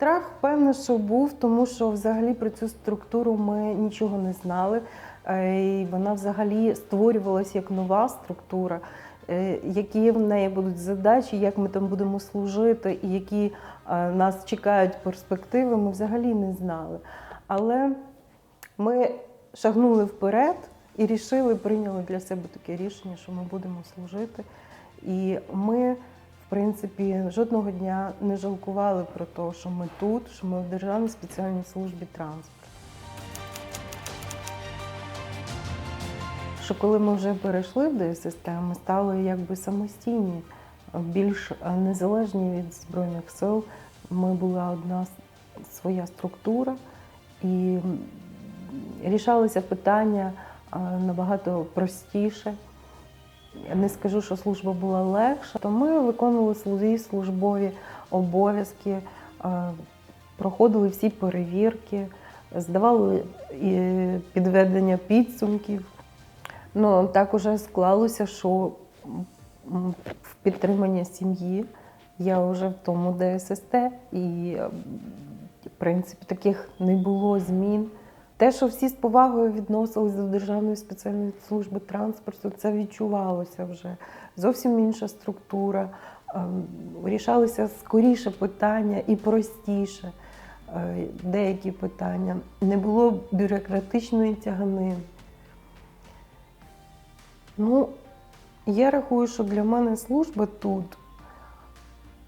Страх, певно, що був, тому що взагалі про цю структуру ми нічого не знали. Е, І вона взагалі створювалася як нова структура, Е, які в неї будуть задачі, як ми там будемо служити, і які е, нас чекають перспективи, ми взагалі не знали. Але ми шагнули вперед і рішили, прийняли для себе таке рішення, що ми будемо служити. І ми, принципі, жодного дня не жалкували про те, що ми тут, що ми в Державній спеціальній службі транспорту. Що коли ми вже перейшли в ДССТ, ми стали якби самостійні, більш незалежні від Збройних сил. Ми була одна своя структура і рішалися питання набагато простіше. Я не скажу, що служба була легша, то ми виконували свої службові обов'язки, е, проходили всі перевірки, здавали і підведення підсумків. Ну, так уже склалося, що в підтримання сім'ї я вже в тому ДССТ, і, е, в принципі, таких не було змін. Те, що всі з повагою відносились до Державної спеціальної служби транспорту, це відчувалося вже. Зовсім інша структура. Ем, Рішалися скоріше питання і простіше е, деякі питання. Не було бюрократичної тяганини. Ну, я рахую, що для мене служба тут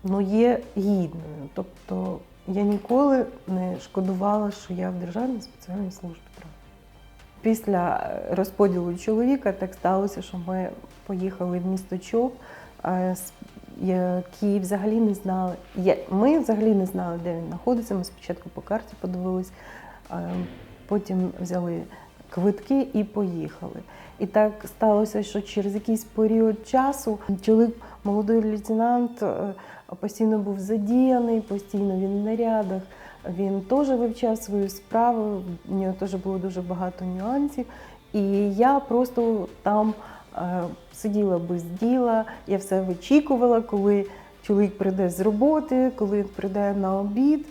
ну, є гідною. Тобто я ніколи не шкодувала, що я в Державній спеціальній службі транспорту. Після е, розподілу чоловіка так сталося, що ми поїхали в місто Чоп, е, які взагалі не знали. Ми взагалі не знали, де він знаходиться. Ми спочатку по карті подивились, е, потім взяли квитки і поїхали. І так сталося, що через якийсь період часу чоловік, молодий лейтенант, е, постійно був задіяний, постійно він в нарядах. Він теж вивчав свою справу, в нього теж було дуже багато нюансів. І я просто там е, сиділа без діла, я все вичікувала, коли чоловік прийде з роботи, коли прийде на обід.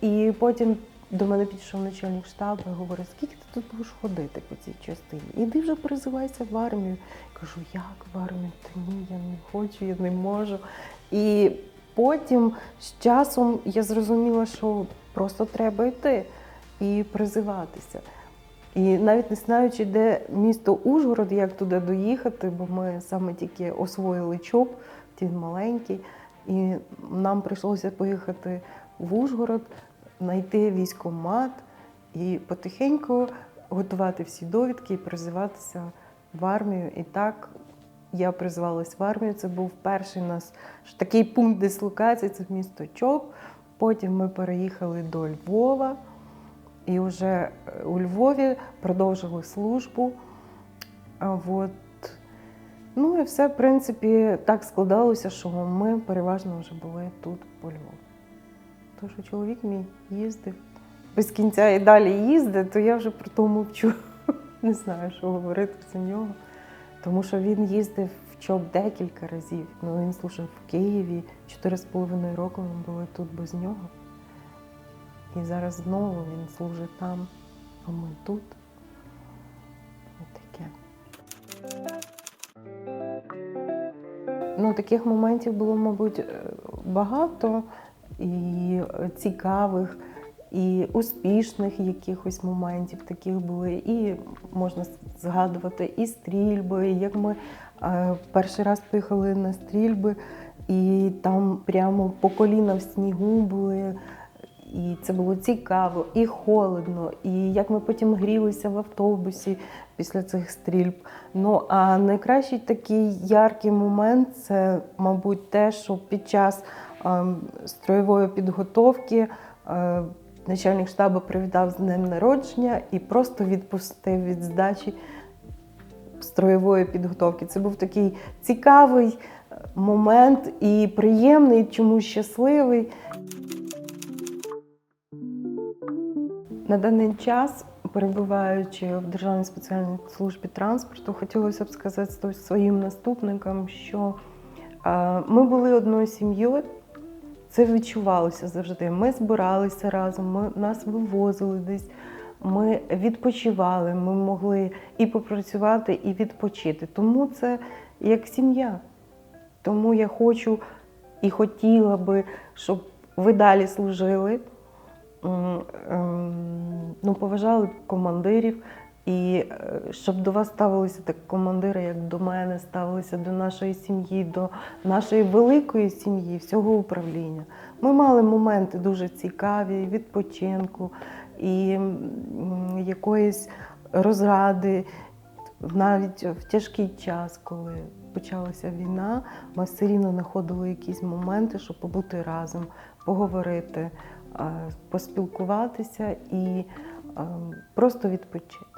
І потім до мене підійшов начальник штабу і говорить, скільки ти тут будеш ходити по цій частині? Іди вже призивайся в армію. Кажу, як в армію? Та ні, я не хочу, я не можу. І потім з часом я зрозуміла, що просто треба йти і призиватися. І навіть не знаючи, де місто Ужгород, як туди доїхати, бо ми саме тільки освоїли ЧОП, він маленький, і нам прийшлося поїхати в Ужгород, знайти військкомат і потихеньку готувати всі довідки і призиватися в армію. І так я призвалась в армію. Це був перший у нас такий пункт дислокації, це місто Чоп. Потім ми переїхали до Львова і вже е, у Львові продовжили службу. От, ну і все, в принципі, так складалося, що ми переважно вже були тут по Львову. Тому що чоловік мій їздив без кінця і далі їздить, то я вже про то мовчу. Не знаю, що говорити за нього. Тому що він їздив в ЧОП декілька разів. Ну, він служив в Києві. Чотири з половиною року ми були тут без нього. І зараз знову він служить там, а ми тут. Отаке. Ну, таких моментів було, мабуть, е, багато і е, цікавих, і успішних якихось моментів таких були. І можна згадувати і стрільби, як ми е, перший раз поїхали на стрільби, і там прямо по коліна в снігу були. І це було цікаво і холодно, і як ми потім грілися в автобусі після цих стрільб. Ну а найкращий такий яркий момент це, мабуть, те, що під час строєвої підготовки е, начальник штабу привітав з днем народження і просто відпустив від здачі строєвої підготовки. Це був такий цікавий е, момент і приємний, чомусь щасливий. На даний час, перебуваючи в Державній спеціальній службі транспорту, хотілося б сказати своїм наступникам, що е, ми були одною сім'єю. Це відчувалося завжди. Ми збиралися разом, ми, нас вивозили десь, ми відпочивали, ми могли і попрацювати, і відпочити. Тому це як сім'я. Тому я хочу і хотіла би, щоб ви далі служили, ем, ну, поважали командирів, і е, щоб до вас ставилися так командири, як до мене, ставилися до нашої сім'ї, до нашої великої сім'ї, всього управління. Ми мали моменти дуже цікаві, відпочинку і якоїсь розради. Навіть в тяжкий час, коли почалася війна, ми все рівно знаходили якісь моменти, щоб побути разом, поговорити, е, поспілкуватися і е, просто відпочити.